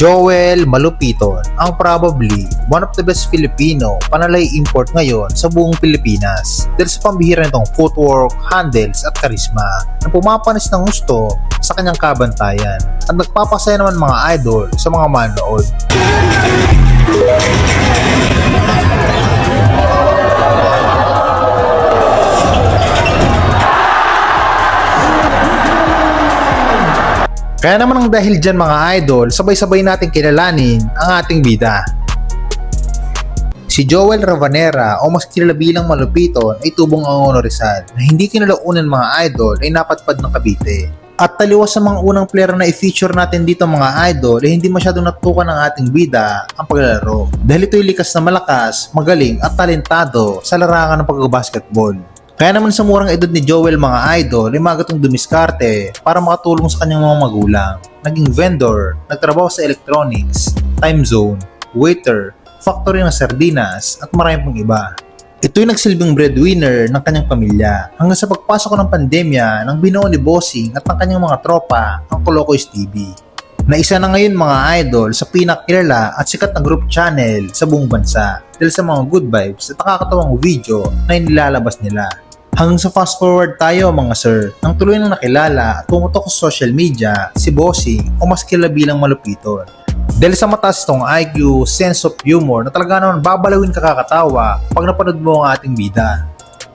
Joel Malupiton ang probably one of the best Filipino panalay import ngayon sa buong Pilipinas dahil sa pambihira nitong footwork, handles at karisma na pumapanis ng gusto sa kanyang kabantayan at nagpapasaya naman mga idol sa mga manood. Kaya naman ang dahil dyan mga idol, sabay-sabay nating kilalanin ang ating bida. Si Joel Ravanera o mas kilala bilang Malupiton ay tubong ang Rizal na hindi kinalaunan mga idol ay napatpad ng Cavite. At taliwas sa mga unang player na i-feature natin dito mga idol ay hindi masyadong natutukan ng ating bida ang paglalaro. Dahil ito'y likas na malakas, magaling at talentado sa larangan ng pagbabasketball. Kaya naman sa murang edad ni Joel mga idol ay magatong dumiskarte para makatulong sa kanyang mga magulang. Naging vendor, nagtrabaho sa electronics, time zone, waiter, factory ng sardinas at marami pang iba. Ito'y nagsilbing breadwinner ng kanyang pamilya hanggang sa pagpasok ng pandemya nang binuo ni Bossing at ng kanyang mga tropa ang Colocoys TV na isa na ngayon mga idol sa pinakilala at sikat na group channel sa buong bansa dahil sa mga good vibes at nakakatawang video na inilalabas nila. Hanggang sa fast forward tayo mga sir, nang tuloy na nakilala at pumutok sa social media si Bossing o mas kilala bilang Malupiton. Dahil sa mataas itong IQ, sense of humor na talaga naman babalawin ka kakatawa pag napanood mo ang ating bida.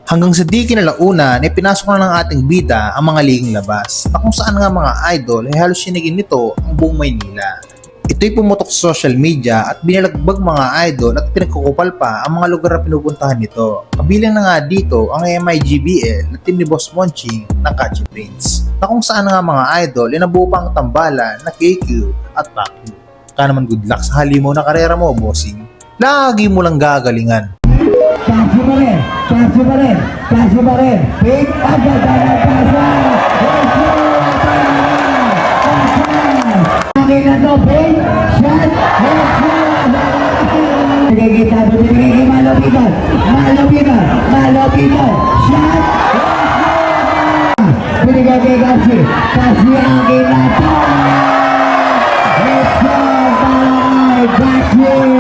Hanggang sa di kinalaunan ay pinasok na ng ating bida ang mga liging labas na kung saan nga mga idol ay halos sinigin nito ang buong Maynila. Ito'y pumutok sa social media at binalagbag mga idol at pinagkukupal pa ang mga lugar na pinupuntahan nito. Kabilang na nga dito ang MIGBL na team ni Boss Monching ng Kachi Prince na kung saan nga mga idol ay nabuo pa ang tambalan na KQ at Pacu. Kaya naman good luck sa halimaw na karera mo, bossing. Lagi mo lang gagalingan. Kasi pa rin, kasi pa rin, kasi pa rin. Big agad ang Malapitan! Malapitan! Malapitan! Shot! Binigay kay Kasi. Kasi akin na to! Let's go! Bye! Back here!